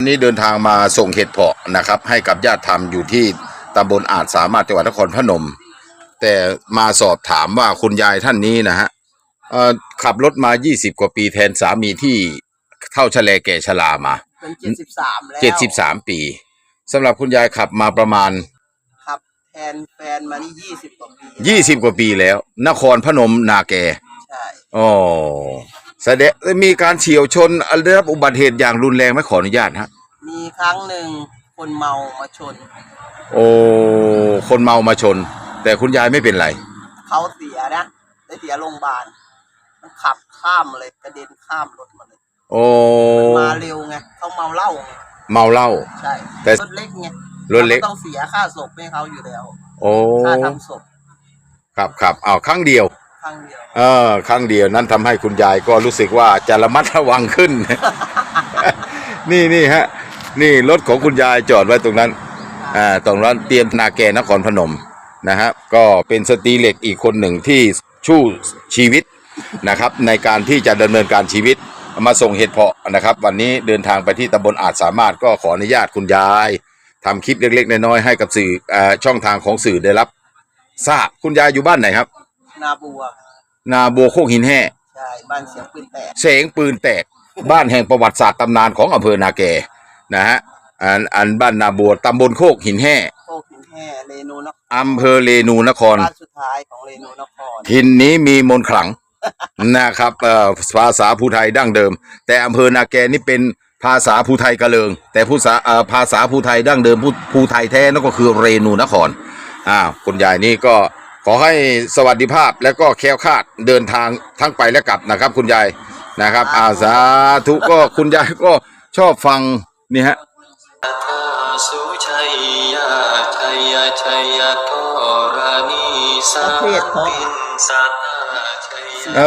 วันนี้เดินทางมาส่งเห็ดเพาะนะครับ ให้กับญาติธรรมอยู่ที่ตำบลอาจสามารถจังหวัดนครพนม แต่มาสอบถามว่าคุณยายท่านนี้นะฮะเอ่อขับรถมา 20 กว่าปีแทนสามีที่เท่าชะแลแก่ชรามาเป็นเจ็ดสิบสามแล้ว73ปีสำหรับคุณยายขับมาประมาณครับแทนแฟนมานี่ยี่สิบกว่าปี20กว่าปีแล้ว นครพนมนาแกใช่อ๋อ แสดงมีการเฉียวชนได้รับอุบัติเหตุอย่างรุนแรงไหมขออนุญาตฮะ มีครั้งหนึ่งคนเมามาชน โอ้คนเมามาชน แต่คุณยายไม่เป็นไร เขาเสียนะได้เสียโรงพยาบาลมันขับข้ามเลยกระเด็นข้ามรถมาเลยโอ้มาเร็วไงเขาเมาเหล้าไงเมาเหล้า ใช่แต่ รถเล็กไงรถเล็กาต้องเสียค่าศพให้เขาอยู่แล้ว โอ้ค่าทำศพ ครับครับเอาครั้งเดียว ครั้งเดียวเออครั้งเดียวนั้นทำให้คุณยายก็รู้สึกว่าจะระมัดระวังขึ้น นี่นี่ฮะ นี่รถของคุณยายจอดไว้ตรงนั้น อ่าตรงนั้นเตรียมนาแกนครพนมนะฮะก็เป็นสตรีเหล็กอีกคนหนึ่งที่ชู้ชีวิตนะครับในการที่จะดำเนินการชีวิตมาส่งเห็ดเพาะนะครับ วันนี้เดินทางไปที่ตำบลอาจสามารถก็ขออนุญาตคุณยายทำคลิปเล็กๆน้อยๆให้กับสื่ออ่าช่องทางของสื่อได้รับทราบคุณยายอยู่บ้านไหนครับ นาบัว นาบัวโคกหินแห่ใช่บ้านเสียงปืนแตกเสงปืนแตก บ้านแห่งประวัติศาสตร์ตำนานของอำเภอนาแกนะฮะอันอันบ้านนาบัวตำบลโคกหินแห่โคกหินแห่เรนูนครอำเภอเรนูนคร บ้านสุดท้ายของเรนูนครหินนี้มีมนต์ขลัง นะครับเอ่อภาษาภูไทยดั้งเดิม แต่อำเภอนาแกนี่เป็นภาษาภูไทยกะเลิง แต่ผู้ษาเอ่อภาษาภูไทยดั้งเดิมภูภูไทยแท้นั่นก็คือเรนูนครอ้าวคุณยายนี่ก็ ขอให้สวัสดิภาพและก็แคล้วคลาดเดินทางทั้งไปและกลับนะครับ คุณยายนะครับ อาสาธุก็คุณยายก็ชอบฟังนี่ฮะสุชัยยะชัยยะชัยยะทรานีสาปินสัตชัยยะเอ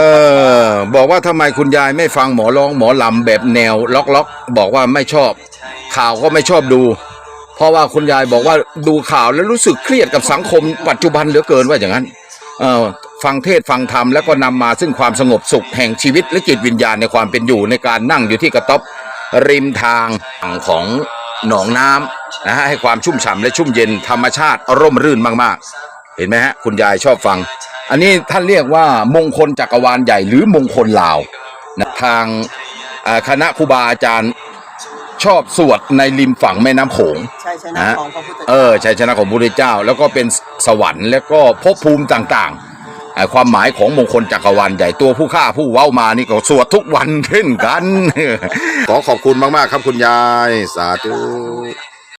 อบอกว่าทำไมคุณยายไม่ฟังหมอร้องหมอลำแบบแนวล็อกล็อกๆบอกว่าไม่ชอบ ข่าวก็ไม่ชอบดู เพราะว่าคุณยายบอกว่าดูข่าวแล้วรู้สึกเครียดกับสังคมปัจจุบันเหลือเกินว่าอย่างนั้นฟังเทศฟังธรรมแล้วก็นำมาซึ่งความสงบสุขแห่งชีวิตและจิตวิญญาณในความเป็นอยู่ในการนั่งอยู่ที่กระต๊อบริมทางของหนองน้ำนะฮะให้ความชุ่มฉ่ำและชุ่มเย็นธรรมชาติร่มรื่นมากๆ เห็นไหมฮะคุณยายชอบฟัง อันนี้ท่านเรียกว่ามงคลจักรวาลใหญ่หรือมงคลลาวนะทางคณะครูบาอาจารย์ ชอบสวดในริมฝั่งแม่น้ำโขง ใช่ชนะฮะของพระพุทธเอเจ้าอชัยชนะของพระพุทธเจ้า แล้วก็เป็นสวรรค์แล้วก็ภพภูมิต่างๆเอ่อความหมายของมงคลจักรวาลใหญ่ตัวผู้ฆ่าผู้เว้ามานี่ก็สวดทุกวันเช่นกัน ขอขอบคุณมากๆครับคุณยาย สาธุ